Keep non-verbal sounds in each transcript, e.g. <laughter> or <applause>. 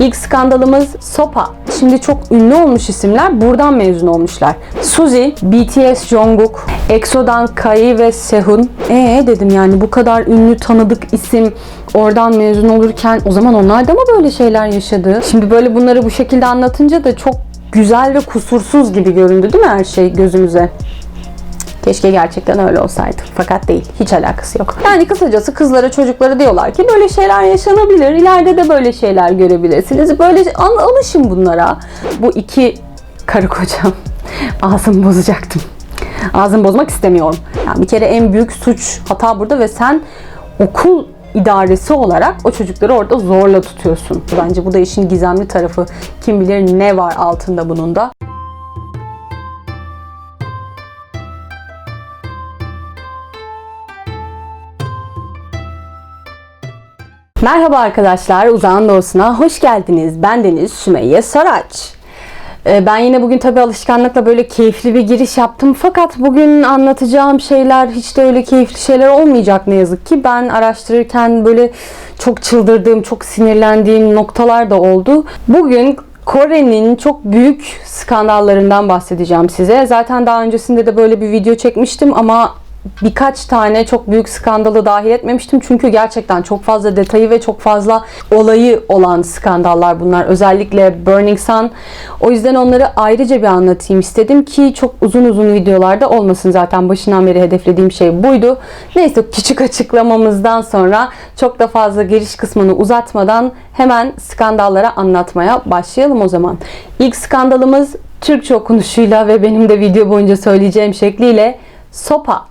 İlk skandalımız Sopa. Şimdi çok ünlü olmuş isimler buradan mezun olmuşlar. Suzy, BTS Jungkook, EXO'dan Kai ve Sehun. Ee dedim yani bu kadar ünlü tanıdık isim oradan mezun olurken o zaman onlar da mı böyle şeyler yaşadı? Şimdi böyle bunları bu şekilde anlatınca da çok güzel ve kusursuz gibi göründü değil mi her şey gözümüze? Keşke gerçekten öyle olsaydı. Fakat değil. Hiç alakası yok. Yani kısacası kızlara çocuklara diyorlar ki böyle şeyler yaşanabilir. İleride de böyle şeyler görebilirsiniz. Böyle al- alışın bunlara. Bu iki karı kocam. <laughs> Ağzımı bozacaktım. Ağzımı bozmak istemiyorum. Yani bir kere en büyük suç hata burada ve sen okul idaresi olarak o çocukları orada zorla tutuyorsun. Bence bu da işin gizemli tarafı. Kim bilir ne var altında bunun da. Merhaba arkadaşlar, Uzağın Doğusu'na hoş geldiniz. Ben Deniz Sümeyye Saraç. Ee, Ben yine bugün tabii alışkanlıkla böyle keyifli bir giriş yaptım. Fakat bugün anlatacağım şeyler hiç de öyle keyifli şeyler olmayacak ne yazık ki. Ben araştırırken böyle çok çıldırdığım, çok sinirlendiğim noktalar da oldu. Bugün Kore'nin çok büyük skandallarından bahsedeceğim size. Zaten daha öncesinde de böyle bir video çekmiştim ama birkaç tane çok büyük skandalı dahil etmemiştim. Çünkü gerçekten çok fazla detayı ve çok fazla olayı olan skandallar bunlar. Özellikle Burning Sun. O yüzden onları ayrıca bir anlatayım istedim ki çok uzun uzun videolarda olmasın. Zaten başından beri hedeflediğim şey buydu. Neyse küçük açıklamamızdan sonra çok da fazla giriş kısmını uzatmadan hemen skandallara anlatmaya başlayalım o zaman. İlk skandalımız Türkçe okunuşuyla ve benim de video boyunca söyleyeceğim şekliyle Sopa.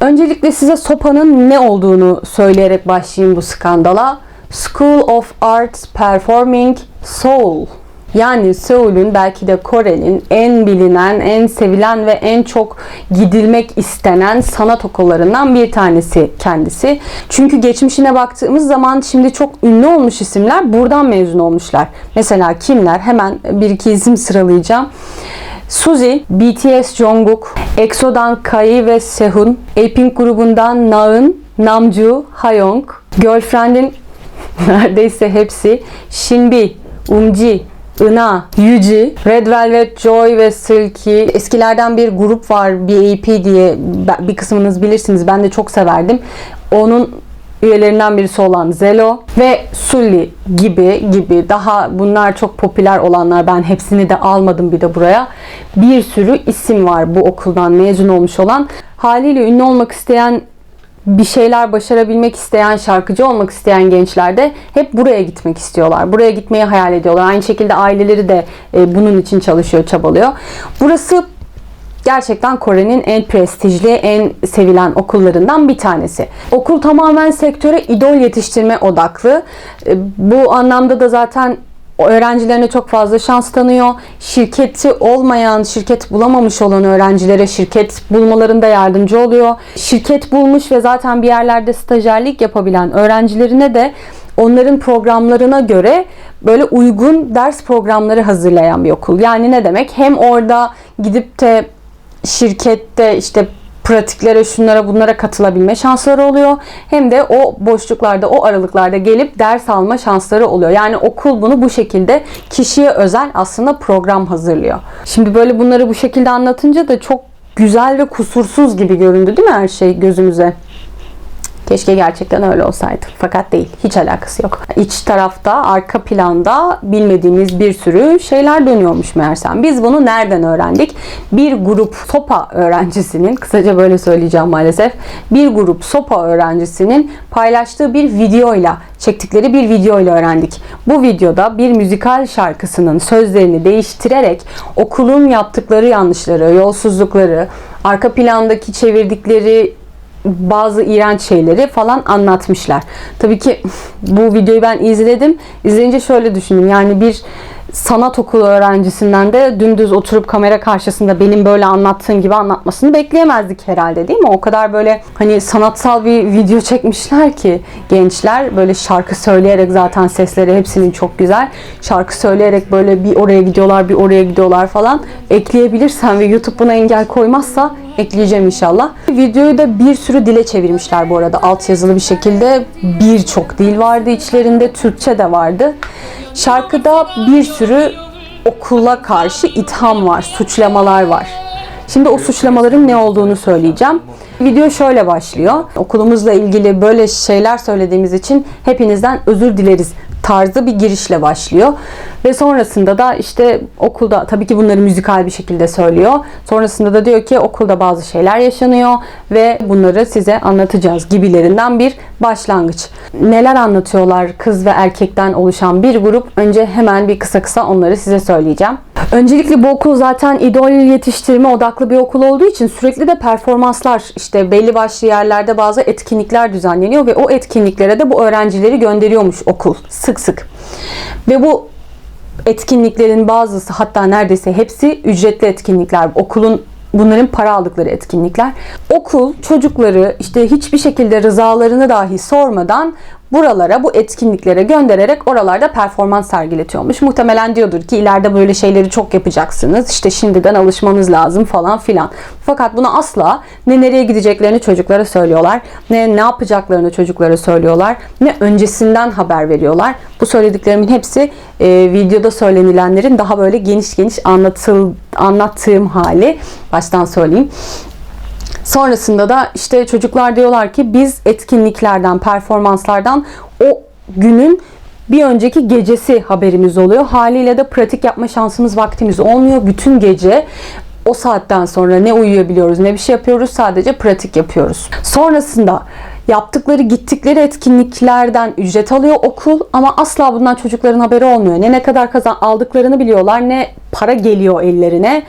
Öncelikle size sopanın ne olduğunu söyleyerek başlayayım bu skandala. School of Arts Performing Seoul. Yani Seul'ün belki de Kore'nin en bilinen, en sevilen ve en çok gidilmek istenen sanat okullarından bir tanesi kendisi. Çünkü geçmişine baktığımız zaman şimdi çok ünlü olmuş isimler buradan mezun olmuşlar. Mesela kimler? Hemen bir iki isim sıralayacağım. Suzy, BTS Jungkook, EXO'dan Kai ve Sehun, A-Pink grubundan Naeun, Namju, Hayoung, Girlfriend'in <laughs> neredeyse hepsi, Shinbi, Umji, Ina, Yuji, Red Velvet, Joy ve Silky. Eskilerden bir grup var BAP diye bir kısmınız bilirsiniz. Ben de çok severdim. Onun üyelerinden birisi olan Zelo ve Sully gibi gibi daha bunlar çok popüler olanlar ben hepsini de almadım bir de buraya. Bir sürü isim var bu okuldan mezun olmuş olan. Haliyle ünlü olmak isteyen bir şeyler başarabilmek isteyen, şarkıcı olmak isteyen gençler de hep buraya gitmek istiyorlar. Buraya gitmeyi hayal ediyorlar. Aynı şekilde aileleri de e, bunun için çalışıyor, çabalıyor. Burası gerçekten Kore'nin en prestijli, en sevilen okullarından bir tanesi. Okul tamamen sektöre idol yetiştirme odaklı. E, Bu anlamda da zaten öğrencilerine çok fazla şans tanıyor. Şirketi olmayan, şirket bulamamış olan öğrencilere şirket bulmalarında yardımcı oluyor. Şirket bulmuş ve zaten bir yerlerde stajyerlik yapabilen öğrencilerine de onların programlarına göre böyle uygun ders programları hazırlayan bir okul. Yani ne demek? Hem orada gidip de şirkette işte pratiklere, şunlara bunlara katılabilme şansları oluyor. Hem de o boşluklarda, o aralıklarda gelip ders alma şansları oluyor. Yani okul bunu bu şekilde kişiye özel aslında program hazırlıyor. Şimdi böyle bunları bu şekilde anlatınca da çok güzel ve kusursuz gibi göründü değil mi her şey gözümüze? Keşke gerçekten öyle olsaydı. Fakat değil. Hiç alakası yok. İç tarafta, arka planda bilmediğimiz bir sürü şeyler dönüyormuş meğersem. Biz bunu nereden öğrendik? Bir grup SOPA öğrencisinin, kısaca böyle söyleyeceğim maalesef, bir grup SOPA öğrencisinin paylaştığı bir videoyla, çektikleri bir videoyla öğrendik. Bu videoda bir müzikal şarkısının sözlerini değiştirerek okulun yaptıkları yanlışları, yolsuzlukları, arka plandaki çevirdikleri bazı iğrenç şeyleri falan anlatmışlar. Tabii ki <laughs> bu videoyu ben izledim. İzleyince şöyle düşündüm. Yani bir sanat okulu öğrencisinden de dümdüz oturup kamera karşısında benim böyle anlattığım gibi anlatmasını bekleyemezdik herhalde değil mi? O kadar böyle hani sanatsal bir video çekmişler ki gençler böyle şarkı söyleyerek zaten sesleri hepsinin çok güzel. Şarkı söyleyerek böyle bir oraya gidiyorlar bir oraya gidiyorlar falan. Ekleyebilirsen ve YouTube buna engel koymazsa ekleyeceğim inşallah. Videoyu da bir sürü dile çevirmişler bu arada. Alt yazılı bir şekilde birçok dil vardı içlerinde. Türkçe de vardı. Şarkıda bir sürü okula karşı itham var, suçlamalar var. Şimdi o suçlamaların ne olduğunu söyleyeceğim. Video şöyle başlıyor. Okulumuzla ilgili böyle şeyler söylediğimiz için hepinizden özür dileriz tarzı bir girişle başlıyor. Ve sonrasında da işte okulda tabii ki bunları müzikal bir şekilde söylüyor. Sonrasında da diyor ki okulda bazı şeyler yaşanıyor ve bunları size anlatacağız gibilerinden bir başlangıç. Neler anlatıyorlar kız ve erkekten oluşan bir grup? Önce hemen bir kısa kısa onları size söyleyeceğim. Öncelikle bu okul zaten idol yetiştirme odaklı bir okul olduğu için sürekli de performanslar işte belli başlı yerlerde bazı etkinlikler düzenleniyor ve o etkinliklere de bu öğrencileri gönderiyormuş okul sık sık. Ve bu etkinliklerin bazısı hatta neredeyse hepsi ücretli etkinlikler. Okulun bunların para aldıkları etkinlikler. Okul çocukları işte hiçbir şekilde rızalarını dahi sormadan buralara, bu etkinliklere göndererek oralarda performans sergiletiyormuş. Muhtemelen diyordur ki ileride böyle şeyleri çok yapacaksınız. İşte şimdiden alışmanız lazım falan filan. Fakat bunu asla ne nereye gideceklerini çocuklara söylüyorlar, ne ne yapacaklarını çocuklara söylüyorlar, ne öncesinden haber veriyorlar. Bu söylediklerimin hepsi e, videoda söylenilenlerin daha böyle geniş geniş anlatıl, anlattığım hali. Baştan söyleyeyim. Sonrasında da işte çocuklar diyorlar ki biz etkinliklerden, performanslardan o günün bir önceki gecesi haberimiz oluyor. Haliyle de pratik yapma şansımız, vaktimiz olmuyor. Bütün gece o saatten sonra ne uyuyabiliyoruz ne bir şey yapıyoruz sadece pratik yapıyoruz. Sonrasında yaptıkları gittikleri etkinliklerden ücret alıyor okul ama asla bundan çocukların haberi olmuyor. Ne ne kadar kazan aldıklarını biliyorlar ne para geliyor ellerine.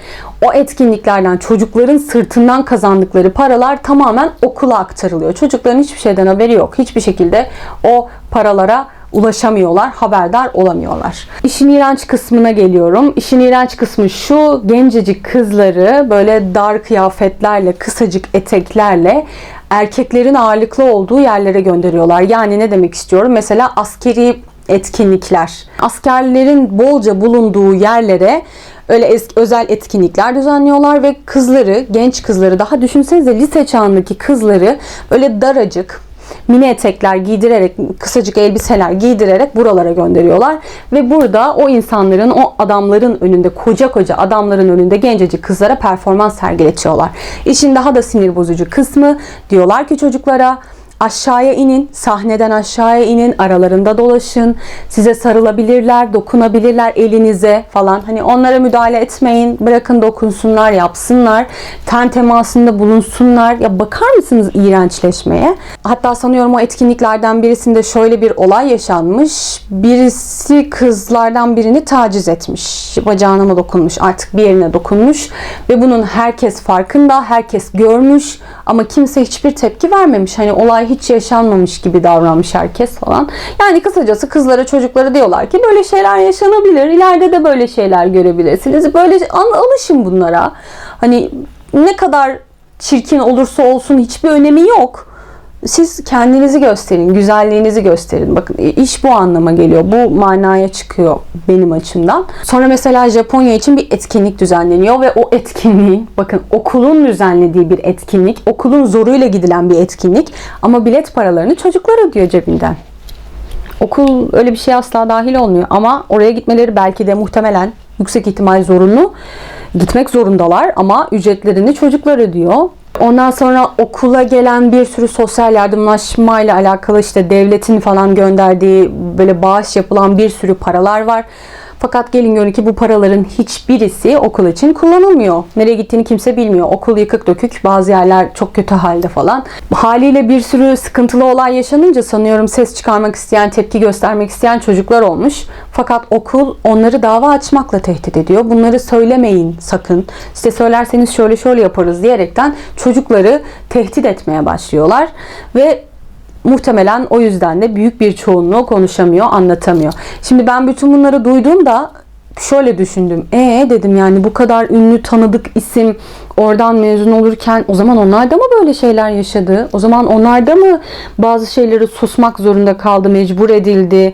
O etkinliklerden çocukların sırtından kazandıkları paralar tamamen okula aktarılıyor. Çocukların hiçbir şeyden haberi yok. Hiçbir şekilde o paralara ulaşamıyorlar, haberdar olamıyorlar. İşin iğrenç kısmına geliyorum. İşin iğrenç kısmı şu, gencecik kızları böyle dar kıyafetlerle, kısacık eteklerle erkeklerin ağırlıklı olduğu yerlere gönderiyorlar. Yani ne demek istiyorum? Mesela askeri etkinlikler. Askerlerin bolca bulunduğu yerlere öyle eski, özel etkinlikler düzenliyorlar ve kızları, genç kızları daha düşünsenize lise çağındaki kızları öyle daracık, mini etekler giydirerek, kısacık elbiseler giydirerek buralara gönderiyorlar. Ve burada o insanların, o adamların önünde, koca koca adamların önünde gencecik kızlara performans sergiletiyorlar. İşin daha da sinir bozucu kısmı diyorlar ki çocuklara Aşağıya inin, sahneden aşağıya inin, aralarında dolaşın. Size sarılabilirler, dokunabilirler elinize falan. Hani onlara müdahale etmeyin. Bırakın dokunsunlar, yapsınlar. Ten temasında bulunsunlar. Ya bakar mısınız iğrençleşmeye? Hatta sanıyorum o etkinliklerden birisinde şöyle bir olay yaşanmış. Birisi kızlardan birini taciz etmiş. Bacağına mı dokunmuş, artık bir yerine dokunmuş. Ve bunun herkes farkında, herkes görmüş. Ama kimse hiçbir tepki vermemiş. Hani olay hiç yaşanmamış gibi davranmış herkes falan. Yani kısacası kızlara çocuklara diyorlar ki böyle şeyler yaşanabilir. İleride de böyle şeyler görebilirsiniz. Böyle alışın bunlara. Hani ne kadar çirkin olursa olsun hiçbir önemi yok. Siz kendinizi gösterin, güzelliğinizi gösterin. Bakın iş bu anlama geliyor. Bu manaya çıkıyor benim açımdan. Sonra mesela Japonya için bir etkinlik düzenleniyor ve o etkinliğin bakın okulun düzenlediği bir etkinlik, okulun zoruyla gidilen bir etkinlik ama bilet paralarını çocuklar ödüyor cebinden. Okul öyle bir şey asla dahil olmuyor ama oraya gitmeleri belki de muhtemelen yüksek ihtimal zorunlu. Gitmek zorundalar ama ücretlerini çocuklar ödüyor. Ondan sonra okula gelen bir sürü sosyal yardımlaşma ile alakalı işte devletin falan gönderdiği böyle bağış yapılan bir sürü paralar var. Fakat gelin görün ki bu paraların hiçbirisi okul için kullanılmıyor. Nereye gittiğini kimse bilmiyor. Okul yıkık dökük, bazı yerler çok kötü halde falan. Haliyle bir sürü sıkıntılı olay yaşanınca sanıyorum ses çıkarmak isteyen, tepki göstermek isteyen çocuklar olmuş. Fakat okul onları dava açmakla tehdit ediyor. Bunları söylemeyin sakın. İşte söylerseniz şöyle şöyle yaparız diyerekten çocukları tehdit etmeye başlıyorlar. Ve muhtemelen o yüzden de büyük bir çoğunluğu konuşamıyor, anlatamıyor. Şimdi ben bütün bunları duyduğumda şöyle düşündüm. E dedim yani bu kadar ünlü tanıdık isim oradan mezun olurken o zaman onlar da mı böyle şeyler yaşadı? O zaman onlar da mı bazı şeyleri susmak zorunda kaldı, mecbur edildi?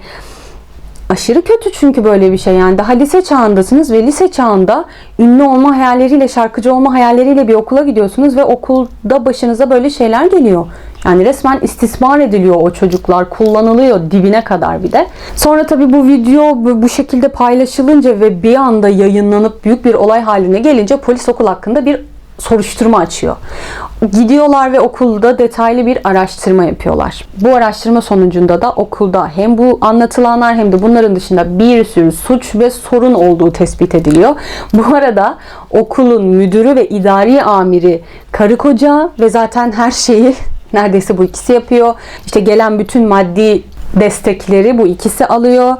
Aşırı kötü çünkü böyle bir şey yani daha lise çağındasınız ve lise çağında ünlü olma hayalleriyle şarkıcı olma hayalleriyle bir okula gidiyorsunuz ve okulda başınıza böyle şeyler geliyor. Yani resmen istismar ediliyor o çocuklar, kullanılıyor dibine kadar bir de. Sonra tabii bu video bu şekilde paylaşılınca ve bir anda yayınlanıp büyük bir olay haline gelince polis okul hakkında bir soruşturma açıyor. Gidiyorlar ve okulda detaylı bir araştırma yapıyorlar. Bu araştırma sonucunda da okulda hem bu anlatılanlar hem de bunların dışında bir sürü suç ve sorun olduğu tespit ediliyor. Bu arada okulun müdürü ve idari amiri karı koca ve zaten her şeyi <laughs> neredeyse bu ikisi yapıyor. İşte gelen bütün maddi destekleri bu ikisi alıyor.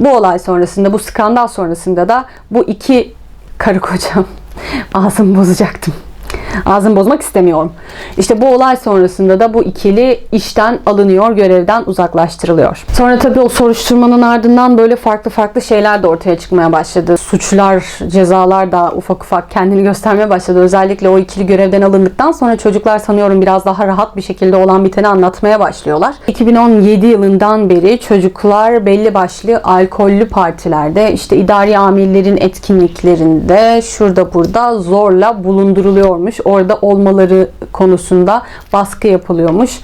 Bu olay sonrasında, bu skandal sonrasında da bu iki karı kocam ağzımı bozacaktım. Ağzımı bozmak istemiyorum. İşte bu olay sonrasında da bu ikili işten alınıyor, görevden uzaklaştırılıyor. Sonra tabii o soruşturmanın ardından böyle farklı farklı şeyler de ortaya çıkmaya başladı. Suçlar, cezalar da ufak ufak kendini göstermeye başladı. Özellikle o ikili görevden alındıktan sonra çocuklar sanıyorum biraz daha rahat bir şekilde olan biteni anlatmaya başlıyorlar. 2017 yılından beri çocuklar belli başlı alkollü partilerde, işte idari amirlerin etkinliklerinde, şurada burada zorla bulunduruluyormuş. Orada olmaları konusunda baskı yapılıyormuş.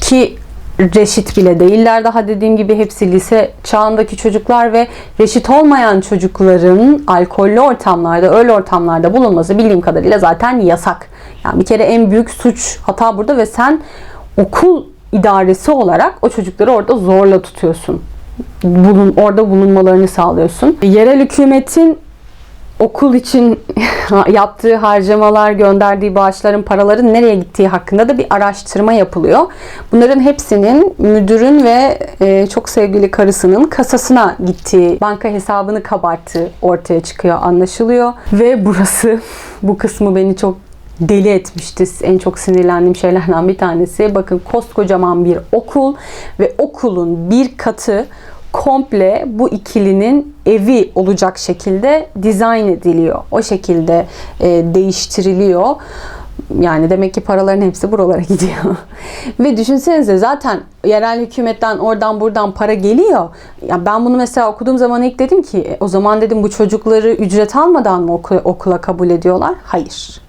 Ki reşit bile değiller daha dediğim gibi hepsi lise çağındaki çocuklar ve reşit olmayan çocukların alkollü ortamlarda, öyle ortamlarda bulunması bildiğim kadarıyla zaten yasak. Yani bir kere en büyük suç hata burada ve sen okul idaresi olarak o çocukları orada zorla tutuyorsun. Bulun, orada bulunmalarını sağlıyorsun. Yerel hükümetin okul için <laughs> yaptığı harcamalar, gönderdiği bağışların paraların nereye gittiği hakkında da bir araştırma yapılıyor. Bunların hepsinin müdürün ve e, çok sevgili karısının kasasına gittiği, banka hesabını kabarttığı ortaya çıkıyor, anlaşılıyor. Ve burası, <laughs> bu kısmı beni çok deli etmişti. En çok sinirlendiğim şeylerden bir tanesi. Bakın koskocaman bir okul ve okulun bir katı komple bu ikilinin evi olacak şekilde dizayn ediliyor. O şekilde e, değiştiriliyor. Yani demek ki paraların hepsi buralara <laughs> gidiyor. Ve düşünsenize zaten yerel hükümetten oradan buradan para geliyor. Ya ben bunu mesela okuduğum zaman ilk dedim ki e, o zaman dedim bu çocukları ücret almadan mı okula, okula kabul ediyorlar? Hayır.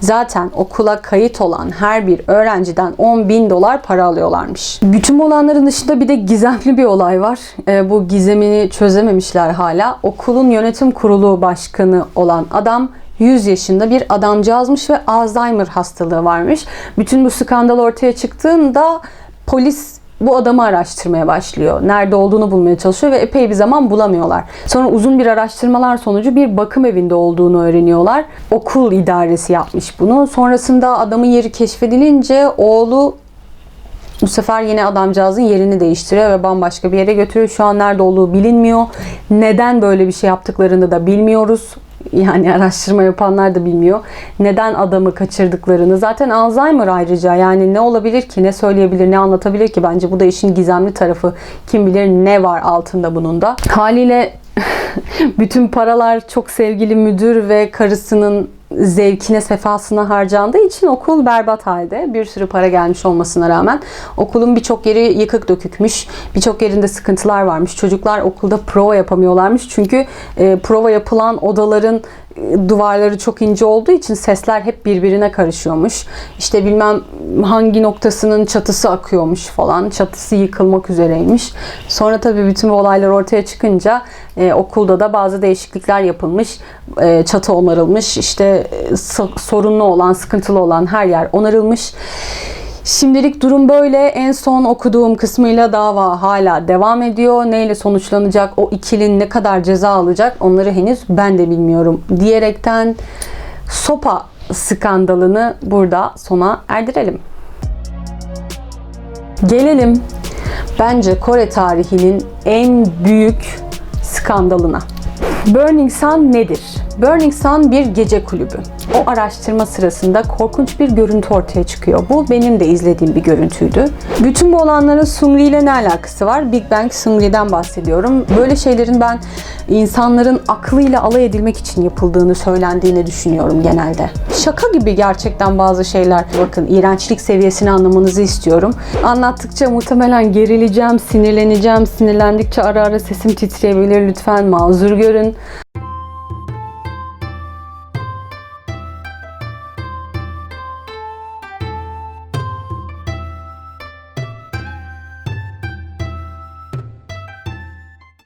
Zaten okula kayıt olan her bir öğrenciden 10 bin dolar para alıyorlarmış. Bütün olanların dışında bir de gizemli bir olay var. E, bu gizemini çözememişler hala. Okulun yönetim kurulu başkanı olan adam 100 yaşında bir adamcağızmış ve Alzheimer hastalığı varmış. Bütün bu skandal ortaya çıktığında polis bu adamı araştırmaya başlıyor. Nerede olduğunu bulmaya çalışıyor ve epey bir zaman bulamıyorlar. Sonra uzun bir araştırmalar sonucu bir bakım evinde olduğunu öğreniyorlar. Okul idaresi yapmış bunu. Sonrasında adamın yeri keşfedilince oğlu bu sefer yine adamcağızın yerini değiştiriyor ve bambaşka bir yere götürüyor. Şu an nerede olduğu bilinmiyor. Neden böyle bir şey yaptıklarını da bilmiyoruz. Yani araştırma yapanlar da bilmiyor. Neden adamı kaçırdıklarını. Zaten Alzheimer ayrıca yani ne olabilir ki, ne söyleyebilir, ne anlatabilir ki? Bence bu da işin gizemli tarafı. Kim bilir ne var altında bunun da. Haliyle <laughs> bütün paralar çok sevgili müdür ve karısının zevkine, sefasına harcandığı için okul berbat halde. Bir sürü para gelmiş olmasına rağmen okulun birçok yeri yıkık dökükmüş. Birçok yerinde sıkıntılar varmış. Çocuklar okulda prova yapamıyorlarmış. Çünkü e, prova yapılan odaların e, duvarları çok ince olduğu için sesler hep birbirine karışıyormuş. İşte bilmem hangi noktasının çatısı akıyormuş falan. Çatısı yıkılmak üzereymiş. Sonra tabii bütün bu olaylar ortaya çıkınca e, okulda da bazı değişiklikler yapılmış. E, çatı onarılmış. İşte sorunlu olan, sıkıntılı olan her yer onarılmış. Şimdilik durum böyle. En son okuduğum kısmıyla dava hala devam ediyor. Neyle sonuçlanacak, o ikilin ne kadar ceza alacak onları henüz ben de bilmiyorum. Diyerekten sopa skandalını burada sona erdirelim. Gelelim bence Kore tarihinin en büyük skandalına. Burning Sun nedir? Burning Sun bir gece kulübü. O araştırma sırasında korkunç bir görüntü ortaya çıkıyor. Bu benim de izlediğim bir görüntüydü. Bütün bu olanların Sungri ile ne alakası var? Big Bang Sungri'den bahsediyorum. Böyle şeylerin ben insanların aklıyla alay edilmek için yapıldığını söylendiğini düşünüyorum genelde. Şaka gibi gerçekten bazı şeyler. Bakın iğrençlik seviyesini anlamanızı istiyorum. Anlattıkça muhtemelen gerileceğim, sinirleneceğim. Sinirlendikçe ara ara sesim titreyebilir. Lütfen mazur görün.